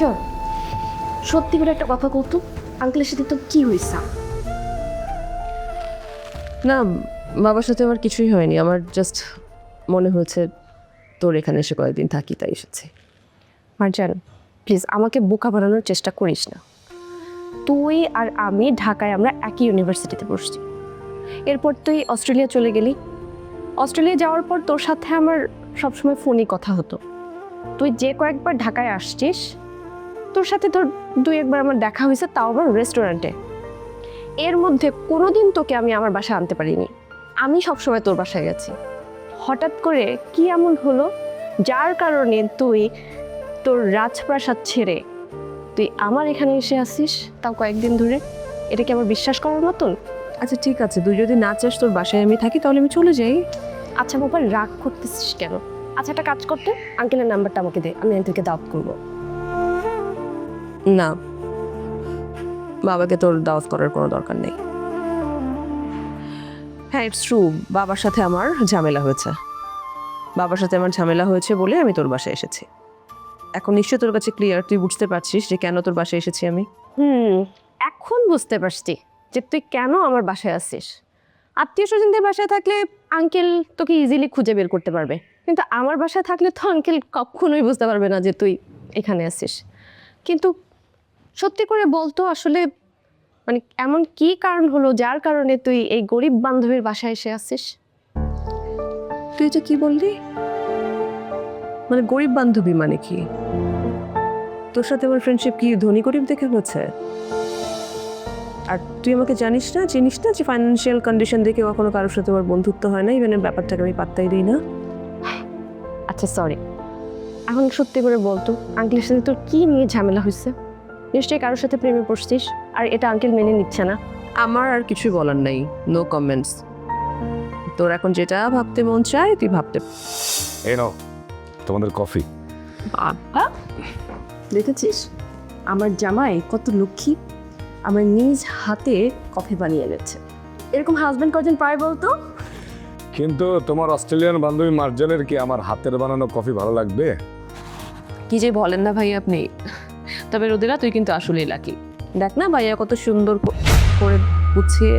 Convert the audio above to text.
আচ্ছা সত্যি করে একটা কথা কত আঙ্কেলের সাথে তো কি হয়েছে? না বাবার সাথে আমার কিছুই হয়নি আমার জাস্ট মনে হয়েছে তোর এখানে এসে কয়েকদিন থাকি তাই এসেছি। মার্জান প্লিজ আমাকে বোকা বানানোর চেষ্টা করিস না। তুই আর আমি ঢাকায় আমরা একই ইউনিভার্সিটিতে পড়ছি। এরপর তুই অস্ট্রেলিয়া চলে গেলি। অস্ট্রেলিয়া যাওয়ার পর তোর সাথে আমার সবসময় ফোনে কথা হতো। তুই যে কয়েকবার ঢাকায় আসছিস তোর সাথে তোর দুই একবার আমার দেখা হয়েছে তাও আবার রেস্টুরেন্টে এর মধ্যে কোনোদিন তোকে আমি আমার বাসায় আনতে পারিনি। আমি সবসময় তোর বাসায় গেছি। হঠাৎ করে কি এমন হলো? যার কারণে তুই তোর রাজপ্রাসাদ ছেড়ে তুই আমার এখানে এসে আসিস তাও কয়েকদিন ধরে? এটা কি আমার বিশ্বাস করার মতন? আচ্ছা ঠিক আছে। তুই যদি না চাস তোর বাসায় আমি থাকি তাহলে আমি চলে যাই। আচ্ছা বাবা রাগ করতেছিস কেন? আচ্ছা একটা কাজ করতে। আঙ্কেলের নাম্বারটা আমাকে দে। আমি আঙ্কেলকে দাওয়াত করব। না। বাবাকে তোর দাওয়াত করার কোনো দরকার নেই। হ্যাঁ ইটস ট্রু বাবার সাথে আমার ঝামেলা হয়েছে। বাবার সাথে আমার ঝামেলা হয়েছে বলে আমি তোর বাসায় এসেছি। এখন নিশ্চয় তোর কাছে ক্লিয়ার তুই বুঝতে পারছিস যে কেন তোর বাসায় এসেছি আমি। হুম, এখন বুঝতে পারছি যে তুই কেন আমার বাসায় আসিস। আত্মীয় স্বজনদের বাসায় থাকলে আঙ্কেল তোকে ইজিলি খুঁজে বের করতে পারবে। কিন্তু আমার বাসায় থাকলে তো আঙ্কেল কখনোই বুঝতে পারবে না যে তুই এখানে আসিস। কিন্তু সত্যি করে বলতো আসলে মানে এমন কি কারণ হলো যার কারণে তুই এই গরিব বান্ধবীর বাসায় এসে আসিস তুই যে কি বললি? মানে গরিব বান্ধবী মানে কি? তোর সাথে আমার ফ্রেন্ডশিপ কি ধনী গরিব দেখে হচ্ছে? আর তুই আমাকে জানিস না চিনিস না যে ফাইন্যান্সিয়াল কন্ডিশন দেখে কখনো কারোর সাথে আমার বন্ধুত্ব হয় না? ইভেন ব্যাপারটাকে আমি পাত্তাই দিই না। আচ্ছা সরি এখন সত্যি করে বলতো আঙ্কেলের সাথে তোর কি নিয়ে ঝামেলা হয়েছে? নিশ্চয়ই কারোর সাথে প্রেমে পড়ছিস আর এটা আঙ্কেল মেনে নিচ্ছে না। আমার আর কিছুই বলার নেই নো কমেন্টস তোর এখন যেটা ভাবতে মন চায় তুই ভাবতে এই নাও তোমাদের কফি বাবা দেখেছিস? আমার জামাই কত লক্ষ্মী আমার নিজ হাতে কফি বানিয়ে এনেছে। এরকম হাজবেন্ড কজন পায় বলতো? কিন্তু তোমার অস্ট্রেলিয়ান বান্ধবী মার্জানের কি আমার হাতের বানানো কফি ভালো লাগবে? কি যে বলেন না ভাই আপনি। তবে রোদেলা তুই কিন্তু আসলেই লাকি দেখ না ভাইয়া কত সুন্দর করে গুছিয়ে.